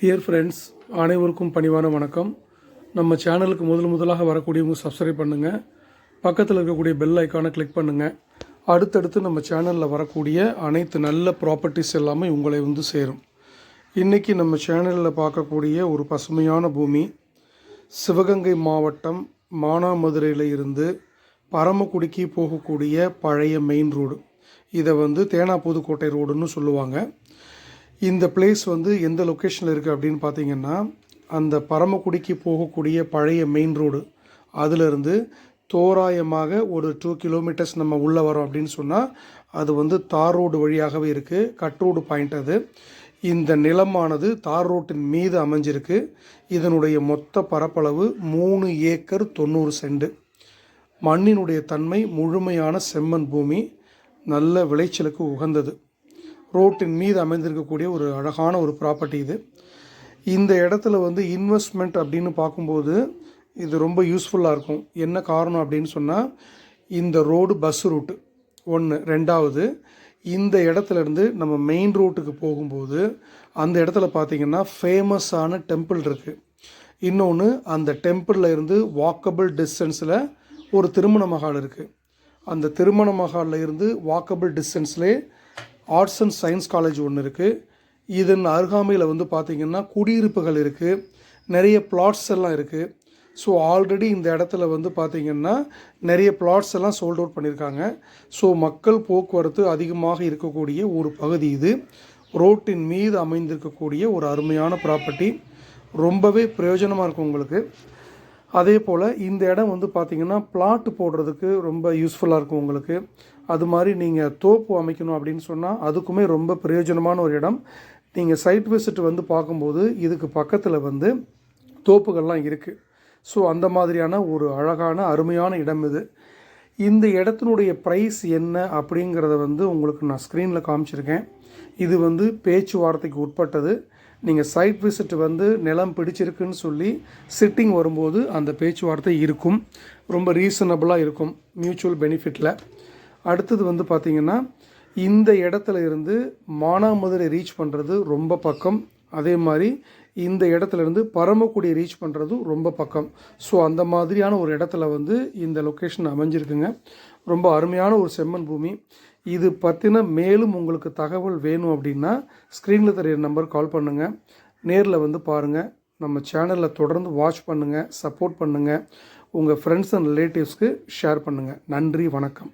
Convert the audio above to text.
Dear friends அனைவருக்கும் பணிவான வணக்கம். நம்ம சேனலுக்கு முதல் முதலாக வரக்கூடியவங்க சப்ஸ்கிரைப் பண்ணுங்கள் பக்கத்தில் இருக்கக்கூடிய பெல் ஐக்கானை கிளிக் பண்ணுங்கள் அடுத்தடுத்து நம்ம சேனலில் வரக்கூடிய அனைத்து நல்ல ப்ராப்பர்ட்டிஸ் எல்லாமே உங்களை வந்து சேரும். இன்றைக்கி நம்ம சேனலில் பார்க்கக்கூடிய ஒரு பசுமையான பூமி சிவகங்கை மாவட்டம் மானாமதுரையில் இருந்து பரமக்குடிக்கு போகக்கூடிய பழைய மெயின் ரோடு இதை வந்து தேனா புதுக்கோட்டை ரோடுன்னு சொல்லுவாங்க. இந்த பிளேஸ் வந்து எந்த லொக்கேஷனில் இருக்குது அப்படின்னு பார்த்தீங்கன்னா அந்த பரமக்குடிக்கு போகக்கூடிய பழைய மெயின் ரோடு அதிலிருந்து தோராயமாக ஒரு டூ கிலோமீட்டர்ஸ் நம்ம உள்ளே வரோம் அப்படின்னு சொன்னால் அது வந்து தார் ரோடு வழியாகவே இருக்குது கட் ரோடு பாயிண்ட் அது. இந்த நிலமானது தார் ரோட்டின் மீது அமைஞ்சிருக்கு. இதனுடைய மொத்த பரப்பளவு மூணு ஏக்கர் தொண்ணூறு சென்ட். மண்ணினுடைய தன்மை முழுமையான செம்மண் பூமி. நல்ல விளைச்சலுக்கு உகந்தது. ரோட்டின் மீது அமைந்திருக்கக்கூடிய ஒரு அழகான ஒரு ப்ராப்பர்ட்டி இது. இந்த இடத்துல வந்து இன்வெஸ்ட்மெண்ட் அப்படின்னு பார்க்கும்போது இது ரொம்ப யூஸ்ஃபுல்லாக இருக்கும். என்ன காரணம் அப்படின்னு சொன்னால் இந்த ரோடு பஸ் ரூட்டு ஒன்று ரெண்டாவது இந்த இடத்துல இருந்து நம்ம மெயின் ரோட்டுக்கு போகும்போது அந்த இடத்துல பார்த்திங்கன்னா ஃபேமஸான டெம்பிள் இருக்குது இன்னொன்று அந்த டெம்பிளில் இருந்து வாக்கபிள் டிஸ்டன்ஸில் ஒரு திருமண மகால் இருக்குது அந்த திருமண மகாலில் இருந்து வாக்கபிள் டிஸ்டன்ஸ்லேயே ஆர்ட்ஸ் அண்ட் சயின்ஸ் காலேஜ் ஒன்று இருக்குது இதன் அருகாமையில் வந்து பார்த்திங்கன்னா குடியிருப்புகள் இருக்குது நிறைய பிளாட்ஸ் எல்லாம் இருக்குது ஸோ ஆல்ரெடி இந்த இடத்துல வந்து பார்த்திங்கன்னா நிறைய பிளாட்ஸ் எல்லாம் சோல்ட் அவுட் பண்ணியிருக்காங்க ஸோ மக்கள் போக்குவரத்து அதிகமாக இருக்கக்கூடிய ஒரு பகுதி இது. ரோட்டின் மீது அமைந்திருக்கக்கூடிய ஒரு அருமையான ப்ராப்பர்ட்டி ரொம்பவே பிரயோஜனமாக இருக்கும் உங்களுக்கு. அதே போல் இந்த இடம் வந்து பார்த்திங்கன்னா பிளாட் போடுறதுக்கு ரொம்ப யூஸ்ஃபுல்லாக இருக்கும் உங்களுக்கு. அது மாதிரி நீங்கள் தோப்பு அமைக்கணும் அப்படின்னு சொன்னால் அதுக்குமே ரொம்ப பிரயோஜனமான ஒரு இடம். நீங்கள் சைட் விசிட் வந்து பார்க்கும்போது இதுக்கு பக்கத்தில் வந்து தோப்புகள்லாம் இருக்குது ஸோ அந்த மாதிரியான ஒரு அழகான அருமையான இடம் இது. இந்த இடத்தினுடைய ப்ரைஸ் என்ன அப்படிங்கிறத வந்து உங்களுக்கு நான் ஸ்க்ரீனில் காமிச்சிருக்கேன். இது வந்து பேச்சுவார்த்தைக்கு உட்பட்டது. நீங்கள் சைட் விசிட் வந்து நிலம் பிடிச்சிருக்குன்னு சொல்லி சிட்டிங் வரும்போது அந்த பேச்சுவார்த்தை இருக்கும். ரொம்ப ரீசனபிளாக இருக்கும் மியூச்சுவல் பெனிஃபிட்டில் அடுத்தது வந்து பார்த்திங்கன்னா இந்த இடத்துல இருந்து மானாமதுரை ரீச் பண்ணுறது ரொம்ப பக்கம். அதே மாதிரி இந்த இடத்துலேருந்து பரமக்குடி ரீச் பண்ணுறதும் ரொம்ப பக்கம். ஸோ அந்த மாதிரியான ஒரு இடத்துல வந்து இந்த லொக்கேஷன் அமைஞ்சிருக்குங்க. ரொம்ப அருமையான ஒரு செம்மன் பூமி. இது பற்றின மேலும் உங்களுக்கு தகவல் வேணும் அப்படின்னா ஸ்க்ரீனில் தெரிய நம்பர் கால் பண்ணுங்கள் நேரில் வந்து பாருங்கள் நம்ம சேனலில் தொடர்ந்து வாட்ச் பண்ணுங்கள் சப்போர்ட் பண்ணுங்கள் உங்கள் ஃப்ரெண்ட்ஸ் அண்ட் ரிலேட்டிவ்ஸ்க்கு ஷேர் பண்ணுங்கள் நன்றி வணக்கம்.